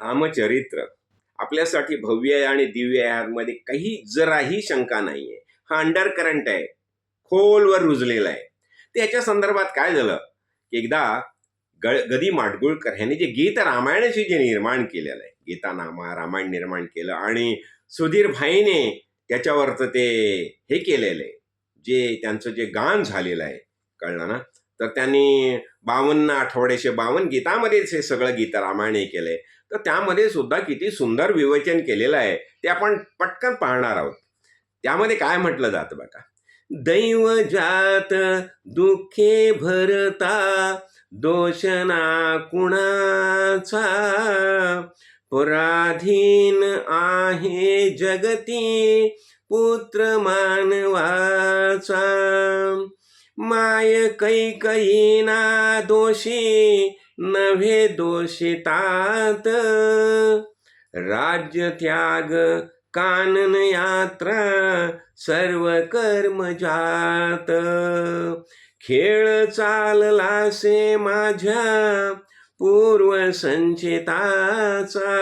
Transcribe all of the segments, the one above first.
रामचरित्र आपल्यासाठी भव्य आहे आणि दिव्य आहे यामध्ये काही जराही शंका नाही आहे हा अंडर करंट आहे. खोलवर रुजलेला आहे. त्याच्या संदर्भात काय झालं? की एकदा गळ गदी माडगुळकर ह्यांनी जे गीत रामायणाशी जे निर्माण केलेलं आहे गीतानामा रामायण निर्माण केलं आणि सुधीर भाईने त्याच्यावरचं ते हे केलेलं आहे. जे त्यांचं जे गान झालेलं आहे कळलं ना? तर त्यांनी बावन्न आठवड्याचे बावन्न गीतामध्येच हे सगळं गीत रामायण हे केलंय. तर त्यामध्ये सुद्धा किती सुंदर विवेचन केलेलं आहे ते आपण पटकन पाहणार आहोत. त्यामध्ये काय म्हटलं जातं बघा. दैव जात दुःखे भरता दोषना कुणाचा? पराधीन आहे जगती पुत्र मानवाचा. माय कैकयीना दोषी नव्हे दोषितात। राज्य त्याग कानन यात्रा सर्व कर्म जात। खेळ चाललासे माझ्या पूर्व संचिताचा।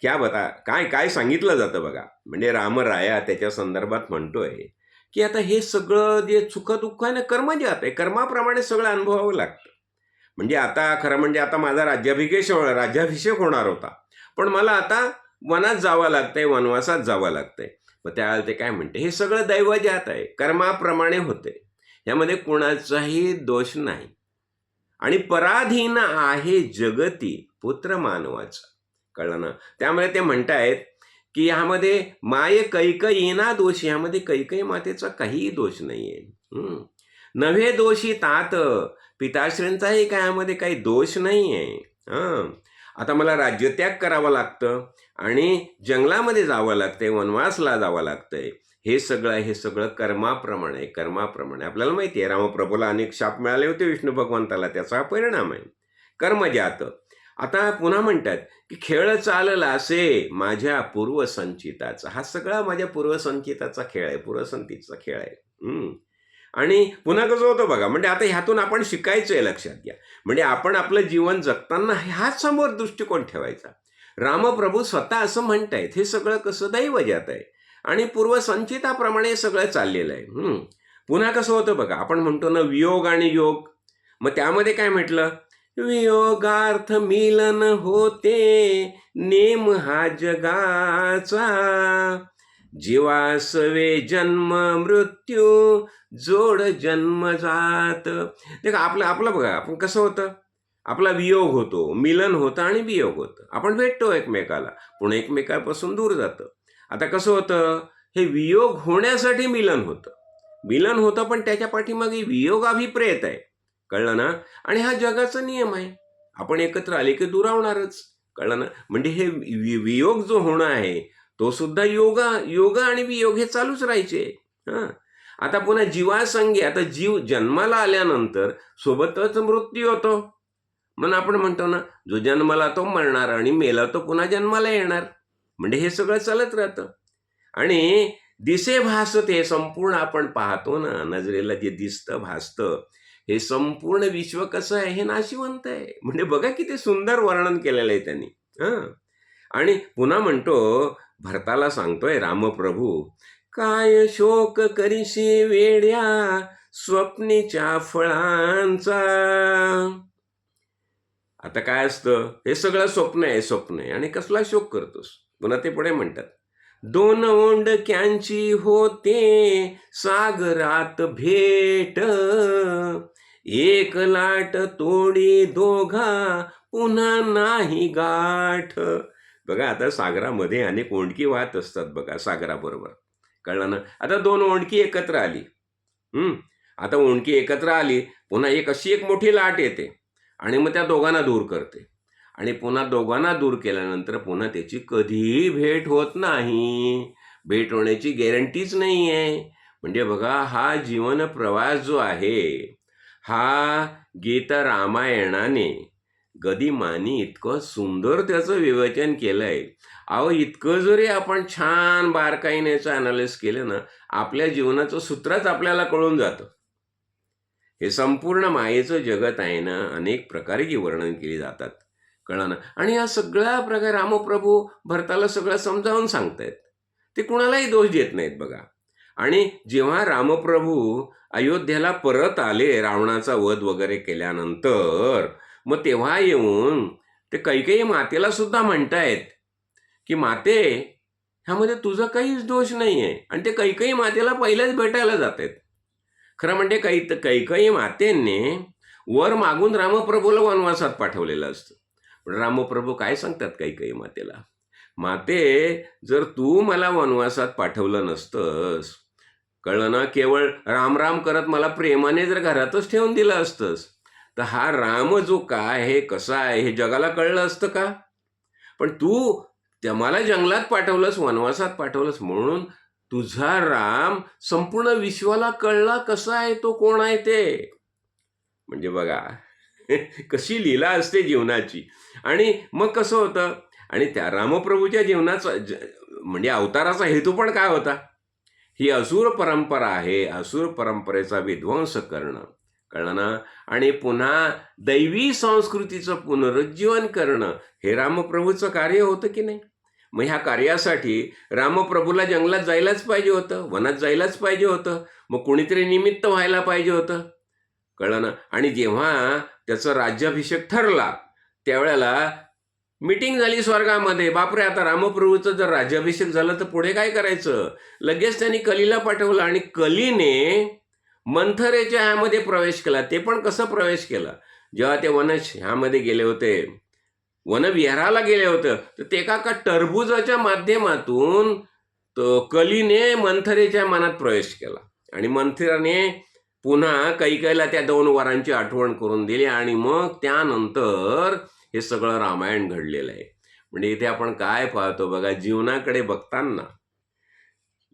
क्या बता काय काय सांगितलं जातं बघा? म्हणजे रामराया त्याच्या संदर्भात म्हणतोय की आता हे सगळं जे सुखदुःख आहे ना कर्म जे आहे कर्माप्रमाणे सगळं अनुभवावं लागतं. म्हणजे आता खरं म्हणजे आता माझा राज्याभिषेक हो- राज्याभिषेक होणार होता. पण मला आता वनात जावं लागतंय वनवासात जावं लागतंय. मग त्यावेळेला ते काय म्हणते हे सगळं दैवजात आहे कर्माप्रमाणे होते. यामध्ये कोणाचाही दोष नाही. आणि पराधीन आहे जगती पुत्र मानवाचा. कळलं ना? त्यामुळे ते म्हणतायत की ह्यामध्ये माये कैकईना दोष ह्यामध्ये कैकई मातेचा काहीही दोष नाहीये. हम्म. नव्हे दोषी तात पिताश्रींचाही काय यामध्ये काही दोष नाही आहे हां. आता मला राज्यत्याग करावा लागतं आणि जंगलामध्ये जावं लागतंय वनवासला जावं लागतंय. हे सगळं हे सगळं कर्माप्रमाणे आहे, कर्माप्रमाणे. आपल्याला माहिती आहे रामप्रभूला अनेक शाप मिळाले होते विष्णू भगवंताला त्याचा परिणाम आहे. कर्मजात आता पुन्हा म्हणतात की खेळ चालला असे माझ्या पूर्वसंचिताचा. हा सगळा माझ्या पूर्वसंचिताचा खेळ आहे पूर्वसंचितचा खेळ आहे. हम्म. आणि पुन्हा कसं होतं बघा म्हणजे आता ह्यातून आपण शिकायचं आहे लक्षात घ्या. म्हणजे आपण आपलं जीवन जगताना ह्याच समोर दृष्टिकोन ठेवायचा. रामप्रभू स्वतः असं म्हणतायत हे सगळं कसं दैवजात आहे? आणि पूर्वसंचिताप्रमाणे सगळं चाललेलं आहे. हम्म. पुन्हा कसं होतं बघा आपण म्हणतो ना वियोग आणि योग. मग त्यामध्ये काय म्हटलं? वियोगार्थ मिलन होते नेम हा जगाचा. जीवासवे जन्म मृत्यू जोड जन्म जात. देख आपलं आपलं बघा आपण कसं होतं? आपला वियोग होतो मिलन होतं आणि वियोग होतं. आपण भेटतो एकमेकाला पण एकमेकापासून दूर जातं. आता कसं होतं? हे वियोग होण्यासाठी मिलन होतं. मिलन होतं पण त्याच्या पाठीमागे वियोग अभिप्रेत आहे. कळलं ना? आणि हा जगाचा नियम आहे. आपण एकत्र आले की दुरावणारच. कळलं ना? म्हणजे हे वियोग जो होणं आहे तो सुद्धा योगा योगा आणि वियोग हे चालूच राहायचे. हां. आता पुन्हा जीवासंगी आता जीव जन्माला आल्यानंतर सोबतच मृत्यू होतो. म्हणून आपण म्हणतो ना जो जन्माला तो मरणार आणि मेला तो पुन्हा जन्माला येणार. म्हणजे हे सगळं चालत राहतं. आणि दिसे भासत हे संपूर्ण आपण पाहतो ना नजरेला जे दिसतं भासतं हे संपूर्ण विश्व कसं आहे हे नाशिवंत आहे. म्हणजे बघा किती सुंदर वर्णन केलेलं आहे त्यांनी. हां. आणि पुन्हा म्हणतो भरताला सांगतोय रामप्रभू काय शोक करीशी वेड्या स्वप्नीच्या फळांचा? आता काय असतं? हे सगळं स्वप्न आहे स्वप्न आहे. आणि कसला शोक करतोस? पुन्हा ते पुढे म्हणतात दोन ओंड क्यांची होते सागरात भेट. एक लाट तोडी दोघा पुन्हा नाही गाठ. बघा आता सागरामध्ये अनेक ओंडकी वाहत असतात बघा सागराबरोबर. कळलं ना? आता दोन ओंडकी एकत्र आली. हम्म? आता ओंडकी एकत्र आली पुन्हा एक अशी एक मोठी लाट येते आणि मग त्या दोघांना दूर करते. आणि पुन्हा दोघांना दूर केल्यानंतर पुन्हा त्याची कधीही भेट होत नाही. भेट होण्याची गॅरंटीच नाही आहे म्हणजे बघा हा जीवन प्रवास जो आहे हा गीता रामायणाने गदिमानी इतकं सुंदर त्याचं विवेचन केलं आहे अहो इतकं जरी आपण छान बारकाईने याचं अनालिस केलं ना आपल्या जीवनाचं सूत्रच आपल्याला कळून जातं. हे संपूर्ण मायेचं जगत आहे ना अनेक प्रकारे वर्णन केली जातात. कळलं ना? आणि या सगळ्या प्रकारे रामप्रभू भरताला सगळं समजावून सांगतायत. ते कुणालाही दोष देत नाहीत बघा. आणि जेव्हा रामप्रभू अयोध्येला परत आले रावणाचा वध वगैरे केल्यानंतर मग तेव्हा येऊन ते कैकेयी मातेला सुद्धा म्हणतायत की माते ह्यामध्ये तुझा काहीच दोष नाही आहे आणि ते कैकेयी मातेला पहिलेच भेटायला जात आहेत खरं म्हणजे कै कैकई मातेने वर मागून रामप्रभूला वनवासात पाठवलेलं असतं. पण रामप्रभू काय सांगतात कैकई मातेला? माते जर तू मला वनवासात पाठवलं नसतंस कळलं ना? केवळ रामराम करत मला प्रेमाने जर घरातच ठेवून दिलं असतंस तर हा राम जो काय आहे कसा आहे हे जगाला कळलं असतं का? पण तू त्या मला जंगलात पाठवलंस वनवासात पाठवलंस म्हणून तुझा राम संपूर्ण विश्वाला कळला कसा आहे तो कोण आहे ते? म्हणजे बघा कशी लीला असते जीवनाची. आणि मग कसं होतं? आणि त्या रामप्रभूच्या जीवनाचा म्हणजे अवताराचा हेतू पण काय होता? ही असुर परंपरा आहे. असुर परंपरेचा विध्वंस करणं. कळणं आणि पुन्हा दैवी संस्कृतीचं पुनरुज्जीवन करणं हे रामप्रभूचं कार्य होतं की नाही? मग ह्या कार्यासाठी रामप्रभूला जंगलात जायलाच पाहिजे होतं वनात जायलाच पाहिजे होतं मग कोणीतरी निमित्त व्हायला पाहिजे होतं. कळलं आणि जेव्हा त्याचा राज्याभिषेक ठरला त्यावेळेला मीटिंग झाली स्वर्गामध्ये. बापरे आता रामप्रभूचं जर राज्याभिषेक झालं तर पुढे काय करायचं? लगेच त्यांनी कलीला पाठवलं आणि कलीने मंथरेच्या ह्यामध्ये प्रवेश केला. ते पण कसं प्रवेश केला? जेव्हा ते वनश ह्यामध्ये गेले होते वनविहाराला गेले होते तर ते एका का टरबुजाच्या माध्यमातून तो कलीने मंथरेच्या मनात प्रवेश केला. आणि मंथराने पुन्हा कैकैला त्या दोन वरांची आठवण करून दिली आणि मग त्यानंतर हे सगळं रामायण घडलेलं आहे. म्हणजे इथे आपण काय पाहतो बघा जीवनाकडे बघताना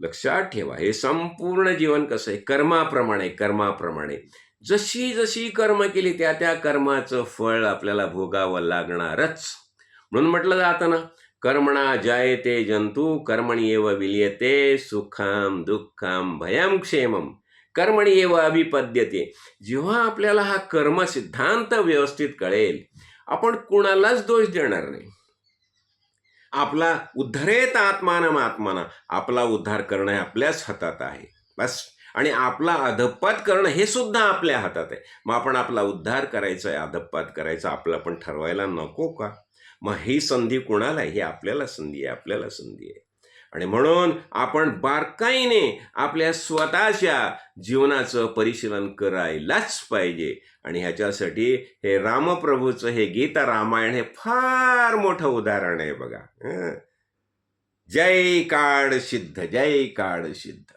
लक्षात ठेवा हे संपूर्ण जीवन कसं आहे? कर्माप्रमाणे कर्माप्रमाणे. जशी जशी कर्म केली त्या त्या कर्माचं फळ आपल्याला भोगावं लागणारच. म्हणून म्हटलं जातं ना कर्मणा जायते जंतू कर्मणी एव विलियते सुखाम दुःखाम भयम क्षेमम कर्मणी एव अभिपद्यते. जेव्हा आपल्याला हा कर्म सिद्धांत व्यवस्थित कळेल आपण कुणालाच दोष देणार नाही. आपला उद्धरेत आत्मानम आत्माना आपला उद्धार करणं हे आपल्याच हातात आहे. बस. आणि आपला अधपात करणं हे सुद्धा आपल्या हातात आहे. मग आपण आपला उद्धार करायचा आहे अधपात करायचा आपलं पण ठरवायला नको का? मग ही संधी कुणाला आहे? ही आपल्याला संधी आहे आपल्याला संधी आहे. आणि म्हणून आपण बारकाईने आपल्या स्वतःच्या जीवनाचं परिशीलन करायलाच पाहिजे. आणि ह्याच्यासाठी हे रामप्रभूचं हे गीता रामायण हे फार मोठं उदाहरण आहे बघा. जय काळ सिद्ध जय काळ सिद्ध.